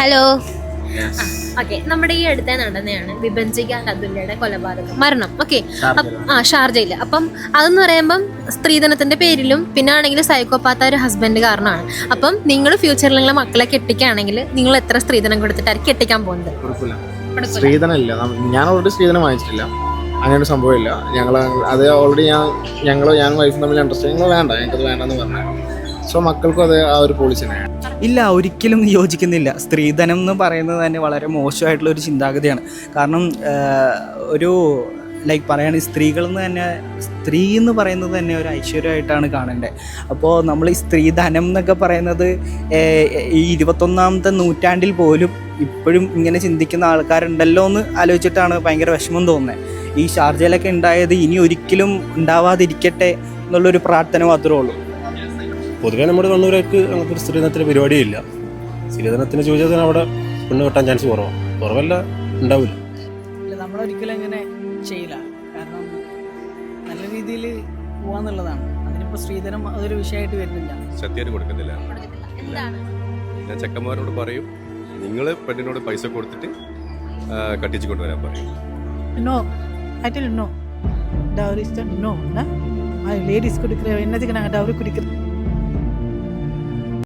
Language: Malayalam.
ഹലോ ഓക്കെ നമ്മുടെ ഈ അടുത്ത നടന്നെയാണ് വിഭജിക അതുല്യയുടെ കൊലപാതകം. മരണം. ഓക്കെ ആ ഷാർജയിൽ അപ്പം അതെന്ന് പറയുമ്പം സ്ത്രീധനത്തിന്റെ പേരിലും പിന്നെ ആണെങ്കിൽ സൈക്കോപാത്ത ഒരു ഹസ്ബൻഡ് കാരണമാണ് അപ്പം നിങ്ങൾ ഫ്യൂച്ചറിൽ നിങ്ങളെ മക്കളെ കെട്ടിക്കുകയാണെങ്കിൽ നിങ്ങൾ എത്ര സ്ത്രീധനം കൊടുത്തിട്ടായിരിക്കും കെട്ടിക്കാൻ പോകുന്നത്? സ്ത്രീധനം ഇല്ല സ്ത്രീധനമില്ല. ഞാൻ ഓൾറെഡി സ്ത്രീധനം വാങ്ങിച്ചിട്ടില്ല. അങ്ങനെ ഒരു സംഭവമില്ല. ഞങ്ങൾ അത് ഓൾറെഡി ഞാൻ ഞങ്ങൾ ഞാൻ വൈഫും തമ്മിൽ അണ്ടർസ്റ്റാൻഡിങ് വേണ്ട. ഞങ്ങൾക്കത് വേണ്ടെന്ന് പറഞ്ഞു. സോ മക്കൾക്കും അത് ആ ഒരു പോളിസി ഇല്ല ഒരിക്കലും യോജിക്കുന്നില്ല. സ്ത്രീധനം എന്ന് പറയുന്നത് തന്നെ വളരെ മോശമായിട്ടുള്ള ഒരു ചിന്താഗതിയാണ്. കാരണം ഒരു ലൈക്ക് പറയുകയാണെങ്കിൽ സ്ത്രീകൾ എന്ന് തന്നെ സ്ത്രീ എന്ന് പറയുന്നത് തന്നെ ഒരു ഐശ്വര്യമായിട്ടാണ് കാണേണ്ടത് അപ്പോൾ നമ്മൾ ഈ സ്ത്രീധനം എന്നൊക്കെ പറയുന്നത് ഈ ഇരുപത്തൊന്നാമത്തെ നൂറ്റാണ്ടിൽ പോലും ഇപ്പോഴും ഇങ്ങനെ ചിന്തിക്കുന്ന ആൾക്കാരുണ്ടല്ലോ എന്ന് ആലോചിച്ചിട്ടാണ് ഭയങ്കര വിഷമം തോന്നുന്നത്. ഈ ഷാർജയിലൊക്കെ ഉണ്ടായത് ഇനി ഒരിക്കലും ഉണ്ടാവാതിരിക്കട്ടെ എന്നുള്ളൊരു പ്രാർത്ഥന മാത്രമേ ഉള്ളൂ. പൊതുവേ നമ്മുടെ കണ്ണൂരേക്ക് അങ്ങനത്തെ ഒരു സ്ത്രീധനത്തിന് പരിപാടിയില്ല സ്ത്രീധനത്തിന് ചോദിച്ചാൽ അവിടെ പെണ്ണ് കെട്ടാൻ ചാൻസ് കുറവാണ് കുറവല്ല ഉണ്ടാവില്ല ഇല്ല നമ്മളൊരിക്കലും അങ്ങനെ ചെയ്യില്ല കാരണം നല്ല രീതിയിൽ പോവാന്നുള്ളതാണ് അതിനിപ്പോൾ സ്ത്രീധനം അതൊരു വിഷയമായിട്ട് വരുന്നില്ല സത്യമായിട്ട് കൊടുക്കുന്നില്ല കൊടുക്കത്തില്ല. എന്താണ് ഞാൻ ചെക്കന്മാരോട് പറയും നിങ്ങൾ പെണ്ണിനോട് പൈസ കൊടുത്തിട്ട് ആ, കട്ടിച്ച് കൊണ്ടുവരാൻ പറയും no I tell no tower is no ladies கொடுக்குற என்னதுக்கு நாங்கள் டவர் குடிக்கிறது